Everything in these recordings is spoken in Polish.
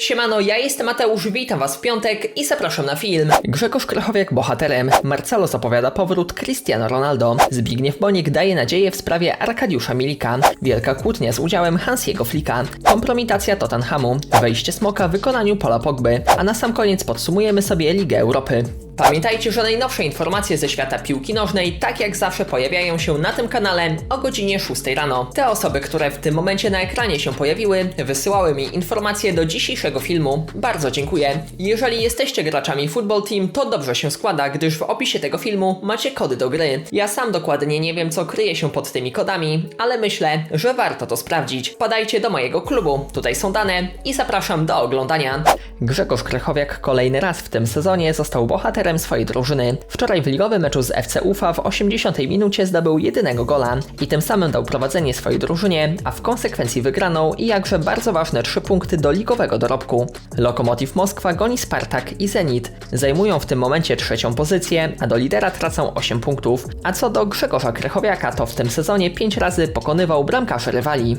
Siemano, ja jestem Mateusz, witam was w piątek i zapraszam na film. Grzegorz Krychowiak bohaterem, Marcelo zapowiada powrót Cristiano Ronaldo, Zbigniew Bonik daje nadzieję w sprawie Arkadiusza Milika, wielka kłótnia z udziałem Hansiego Flika, kompromitacja Tottenhamu, wejście Smoka w wykonaniu Pola Pogby, a na sam koniec podsumujemy sobie Ligę Europy. Pamiętajcie, że najnowsze informacje ze świata piłki nożnej, tak jak zawsze, pojawiają się na tym kanale o godzinie 6 rano. Te osoby, które w tym momencie na ekranie się pojawiły, wysyłały mi informacje do dzisiejszego filmu. Bardzo dziękuję. Jeżeli jesteście graczami Football Team, to dobrze się składa, gdyż w opisie tego filmu macie kody do gry. Ja sam dokładnie nie wiem, co kryje się pod tymi kodami, ale myślę, że warto to sprawdzić. Wpadajcie do mojego klubu, tutaj są dane i zapraszam do oglądania. Grzegorz Krychowiak kolejny raz w tym sezonie został bohaterem swojej drużyny. Wczoraj w ligowym meczu z FC Ufa w 80 minucie zdobył jedynego gola i tym samym dał prowadzenie swojej drużynie, a w konsekwencji wygraną i jakże bardzo ważne trzy punkty do ligowego dorobku. Lokomotiv Moskwa goni Spartak i Zenit. Zajmują w tym momencie trzecią pozycję, a do lidera tracą 8 punktów. A co do Grzegorza Krychowiaka, to w tym sezonie 5 razy pokonywał bramkarzy rywali.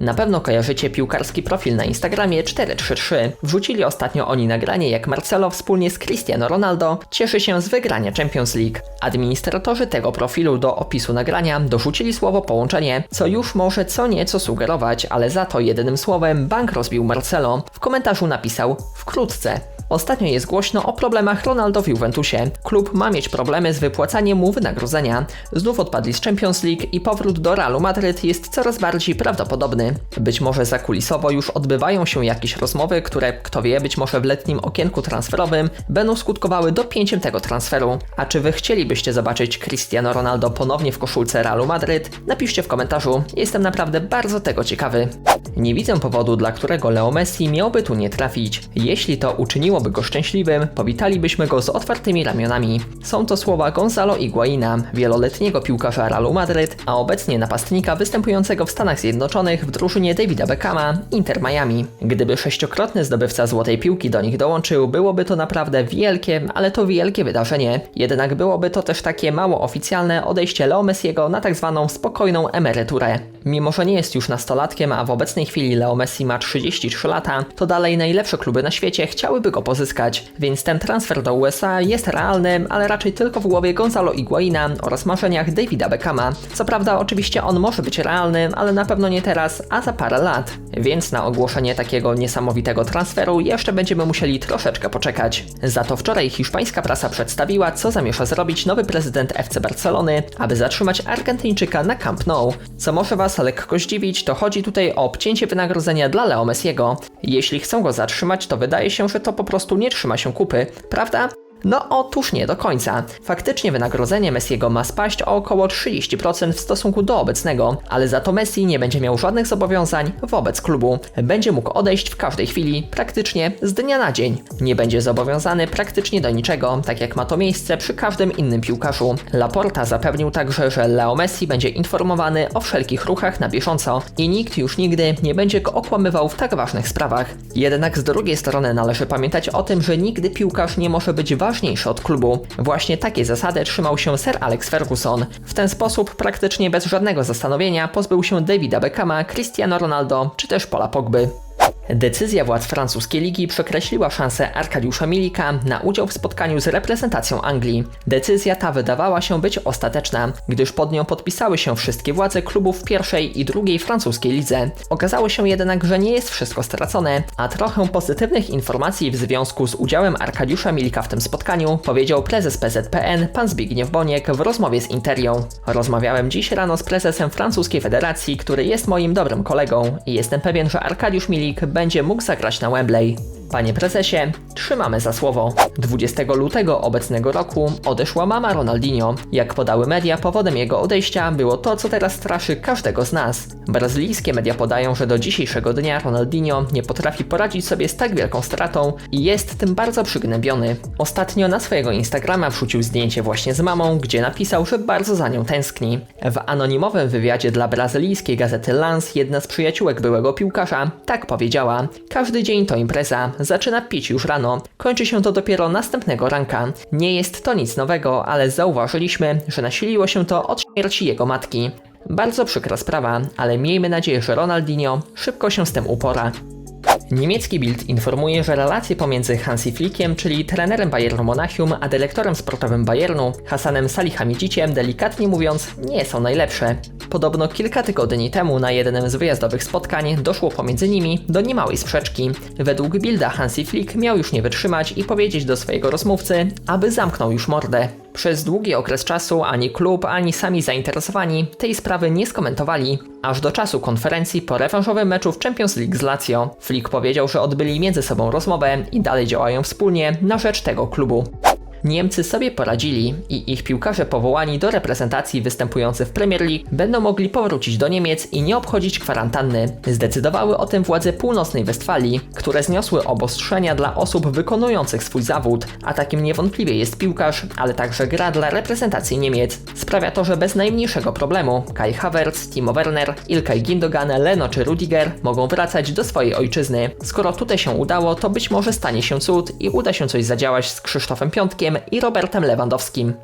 Na pewno kojarzycie piłkarski profil na Instagramie 433. Wrzucili ostatnio oni nagranie, jak Marcelo wspólnie z Cristiano Ronaldo cieszy się z wygrania Champions League. Administratorzy tego profilu do opisu nagrania dorzucili słowo połączenie, co już może co nieco sugerować, ale za to jedynym słowem bank rozbił Marcelo. W komentarzu napisał wkrótce. Ostatnio jest głośno o problemach Ronaldo w Juventusie. Klub ma mieć problemy z wypłacaniem mu wynagrodzenia. Znów odpadli z Champions League i powrót do Realu Madryt jest coraz bardziej prawdopodobny. Być może zakulisowo już odbywają się jakieś rozmowy, które, kto wie, być może w letnim okienku transferowym będą skutkowały dopięciem tego transferu. A czy wy chcielibyście zobaczyć Cristiano Ronaldo ponownie w koszulce Realu Madryt? Napiszcie w komentarzu. Jestem naprawdę bardzo tego ciekawy. Nie widzę powodu, dla którego Leo Messi miałby tu nie trafić. Jeśli to uczyniłoby go szczęśliwym, powitalibyśmy go z otwartymi ramionami. Są to słowa Gonzalo Higuaina, wieloletniego piłkarza Realu Madryt, a obecnie napastnika występującego w Stanach Zjednoczonych w drużynie Davida Beckhama, Inter Miami. Gdyby sześciokrotny zdobywca złotej piłki do nich dołączył, byłoby to naprawdę wielkie, ale to wielkie wydarzenie. Jednak byłoby to też takie mało oficjalne odejście Leo Messiego na tak zwaną spokojną emeryturę. Mimo, że nie jest już nastolatkiem, a w obecnej chwili Leo Messi ma 33 lata, to dalej najlepsze kluby na świecie chciałyby go pozyskać, więc ten transfer do USA jest realny, ale raczej tylko w głowie Gonzalo Higuaina oraz marzeniach Davida Beckhama. Co prawda, oczywiście on może być realny, ale na pewno nie teraz, a za parę lat. Więc na ogłoszenie takiego niesamowitego transferu jeszcze będziemy musieli troszeczkę poczekać. Za to wczoraj hiszpańska prasa przedstawiła, co zamierza zrobić nowy prezydent FC Barcelony, aby zatrzymać Argentyńczyka na Camp Nou. Co może Was lekko zdziwić, to chodzi tutaj o obcięcie wynagrodzenia dla Leo Messiego. Jeśli chcą go zatrzymać, to wydaje się, że to po prostu nie trzyma się kupy, prawda? No otóż nie do końca. Faktycznie wynagrodzenie Messiego ma spaść o około 30% w stosunku do obecnego, ale za to Messi nie będzie miał żadnych zobowiązań wobec klubu. Będzie mógł odejść w każdej chwili, praktycznie z dnia na dzień. Nie będzie zobowiązany praktycznie do niczego, tak jak ma to miejsce przy każdym innym piłkarzu. Laporta zapewnił także, że Leo Messi będzie informowany o wszelkich ruchach na bieżąco i nikt już nigdy nie będzie go okłamywał w tak ważnych sprawach. Jednak z drugiej strony należy pamiętać o tym, że nigdy piłkarz nie może być ważny ważniejszy od klubu. Właśnie takiej zasady trzymał się Sir Alex Ferguson. W ten sposób praktycznie bez żadnego zastanowienia pozbył się Davida Beckhama, Cristiano Ronaldo czy też Pola Pogby. Decyzja władz francuskiej ligi przekreśliła szansę Arkadiusza Milika na udział w spotkaniu z reprezentacją Anglii. Decyzja ta wydawała się być ostateczna, gdyż pod nią podpisały się wszystkie władze klubów pierwszej i drugiej francuskiej lidze. Okazało się jednak, że nie jest wszystko stracone, a trochę pozytywnych informacji w związku z udziałem Arkadiusza Milika w tym spotkaniu powiedział prezes PZPN pan Zbigniew Boniek w rozmowie z Interią. Rozmawiałem dziś rano z prezesem francuskiej federacji, który jest moim dobrym kolegą i jestem pewien, że Arkadiusz Milik będzie mógł zagrać na Wembley. Panie prezesie, trzymamy za słowo. 20 lutego obecnego roku odeszła mama Ronaldinho. Jak podały media, powodem jego odejścia było to, co teraz straszy każdego z nas. Brazylijskie media podają, że do dzisiejszego dnia Ronaldinho nie potrafi poradzić sobie z tak wielką stratą i jest tym bardzo przygnębiony. Ostatnio na swojego Instagrama wrzucił zdjęcie właśnie z mamą, gdzie napisał, że bardzo za nią tęskni. W anonimowym wywiadzie dla brazylijskiej gazety Lance jedna z przyjaciółek byłego piłkarza tak powiedziała: Każdy dzień to impreza, zaczyna pić już rano. Kończy się to dopiero następnego ranka. Nie jest to nic nowego, ale zauważyliśmy, że nasiliło się to od śmierci jego matki. Bardzo przykra sprawa, ale miejmy nadzieję, że Ronaldinho szybko się z tym upora. Niemiecki Bild informuje, że relacje pomiędzy Hansi Flickiem, czyli trenerem Bayernu Monachium, a dyrektorem sportowym Bayernu, Hasanem Salihamidziciem, delikatnie mówiąc, nie są najlepsze. Podobno kilka tygodni temu na jednym z wyjazdowych spotkań doszło pomiędzy nimi do niemałej sprzeczki. Według Bilda Hansi Flick miał już nie wytrzymać i powiedzieć do swojego rozmówcy, aby zamknął już mordę. Przez długi okres czasu ani klub, ani sami zainteresowani tej sprawy nie skomentowali, aż do czasu konferencji po rewanżowym meczu w Champions League z Lazio. Flick powiedział, że odbyli między sobą rozmowę i dalej działają wspólnie na rzecz tego klubu. Niemcy sobie poradzili i ich piłkarze powołani do reprezentacji występujący w Premier League będą mogli powrócić do Niemiec i nie obchodzić kwarantanny. Zdecydowały o tym władze północnej Westfalii, które zniosły obostrzenia dla osób wykonujących swój zawód, a takim niewątpliwie jest piłkarz, ale także gra dla reprezentacji Niemiec. Sprawia to, że bez najmniejszego problemu Kai Havertz, Timo Werner, Ilkay Gündogan, Leno czy Rudiger mogą wracać do swojej ojczyzny. Skoro tutaj się udało, to być może stanie się cud i uda się coś zadziałać z Krzysztofem Piątkiem i Robertem Lewandowskim.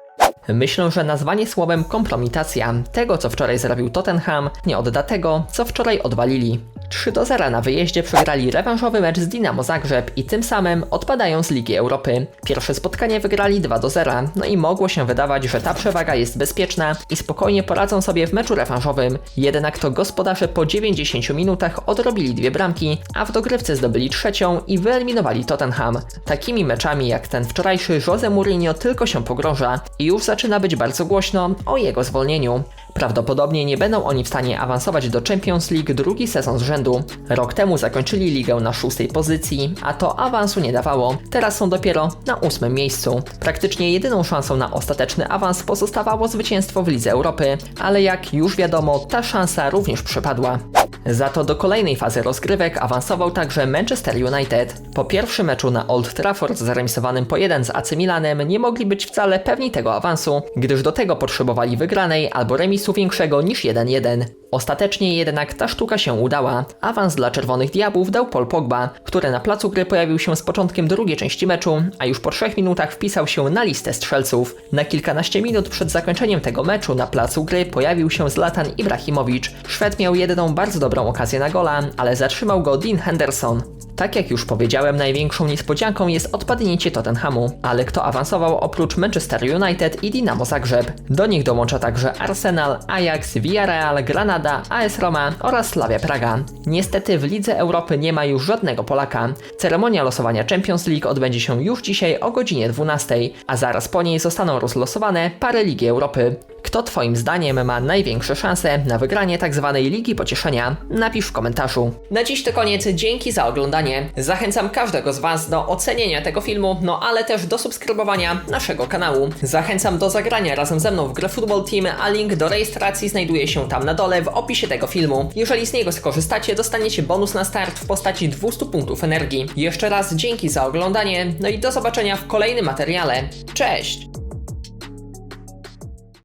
Myślę, że nazwanie słowem kompromitacja tego, co wczoraj zrobił Tottenham, nie odda tego, co wczoraj odwalili. 3 do 0 na wyjeździe przegrali rewanżowy mecz z Dinamo Zagrzeb i tym samym odpadają z Ligi Europy. Pierwsze spotkanie wygrali 2 do 0, no i mogło się wydawać, że ta przewaga jest bezpieczna i spokojnie poradzą sobie w meczu rewanżowym. Jednak to gospodarze po 90 minutach odrobili dwie bramki, a w dogrywce zdobyli trzecią i wyeliminowali Tottenham. Takimi meczami jak ten wczorajszy Jose Mourinho tylko się pogrąża i już zaczyna być bardzo głośno o jego zwolnieniu. Prawdopodobnie nie będą oni w stanie awansować do Champions League drugi sezon z rzędu. Rok temu zakończyli ligę na szóstej pozycji, a to awansu nie dawało. Teraz są dopiero na ósmym miejscu. Praktycznie jedyną szansą na ostateczny awans pozostawało zwycięstwo w Lidze Europy, ale jak już wiadomo, ta szansa również przepadła. Za to do kolejnej fazy rozgrywek awansował także Manchester United. Po pierwszym meczu na Old Trafford zaremisowanym po 1 z AC Milanem nie mogli być wcale pewni tego awansu, gdyż do tego potrzebowali wygranej albo remisu większego niż 1-1. Ostatecznie jednak ta sztuka się udała. Awans dla Czerwonych Diabłów dał Paul Pogba, który na placu gry pojawił się z początkiem drugiej części meczu, a już po trzech minutach wpisał się na listę strzelców. Na kilkanaście minut przed zakończeniem tego meczu na placu gry pojawił się Zlatan Ibrahimowicz. Szwed miał jedyną bardzo dobrą okazję na gola, ale zatrzymał go Dean Henderson. Tak jak już powiedziałem, największą niespodzianką jest odpadnięcie Tottenhamu, ale kto awansował oprócz Manchester United i Dinamo Zagrzeb? Do nich dołącza także Arsenal, Ajax, Villarreal, Granada, AS Roma oraz Slavia Praga. Niestety w Lidze Europy nie ma już żadnego Polaka. Ceremonia losowania Champions League odbędzie się już dzisiaj o godzinie 12, a zaraz po niej zostaną rozlosowane pary Ligi Europy. Kto Twoim zdaniem ma największe szanse na wygranie tzw. Ligi Pocieszenia? Napisz w komentarzu. Na dziś to koniec, dzięki za oglądanie. Zachęcam każdego z Was do ocenienia tego filmu, no ale też do subskrybowania naszego kanału. Zachęcam do zagrania razem ze mną w grę Football Team, a link do rejestracji znajduje się tam na dole w opisie tego filmu. Jeżeli z niego skorzystacie, dostaniecie bonus na start w postaci 200 punktów energii. Jeszcze raz dzięki za oglądanie, no i do zobaczenia w kolejnym materiale. Cześć!